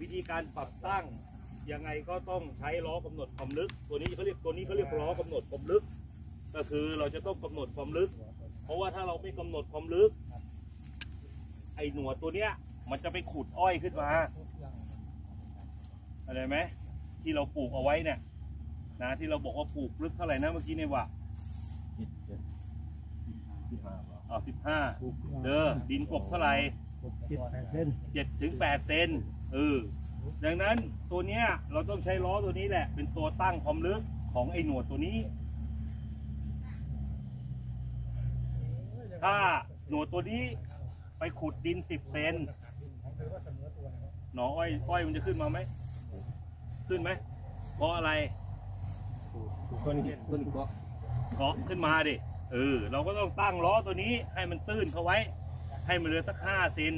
วิธีการปรับตั้งยังไงก็ต้องใช้ล้อกำหนดความลึก ตัวนี้เขาเรียกตัวนี้เขาเรียกล้อกำหนดความลึก ก็คือเราจะต้องกำหนดความลึก เพราะว่าถ้าเราไม่กำหนดความลึก ไอ้หนวดตัวเนี้ย มันจะไปขุดอ้อยขึ้นมาอะไรไหมที่เราปลูกเอาไว้เนี่ยนะที่เราบอกว่าปลูกลึกเท่าไหร่นะเมื่อกี้เนี่ยว่าเอาสิบห้าเด้อดินกบเท่าไหร่ เจ็ดแปดเส้นเจ็ดถึงแปดเซนเออดังนั้นตัวเนี้ยเราต้องใช้ล้อตัวนี้แหละ เป็นตัวตั้งความลึกของไอ้หนวดตัวนี้ ถ้าหนวดตัวนี้ไปขุดดินสิบเซนหนออ้อยอ้อยมันจะขึ้นมาไหม ขึ้นไหม เพราะอะไรคนคนเกาะเกาะขึ้นมาดิ เออ เราก็ต้องตั้งล้อตัวนี้ให้มันตื้นเข้าไว้ ให้มันเหลือสักห้าเซน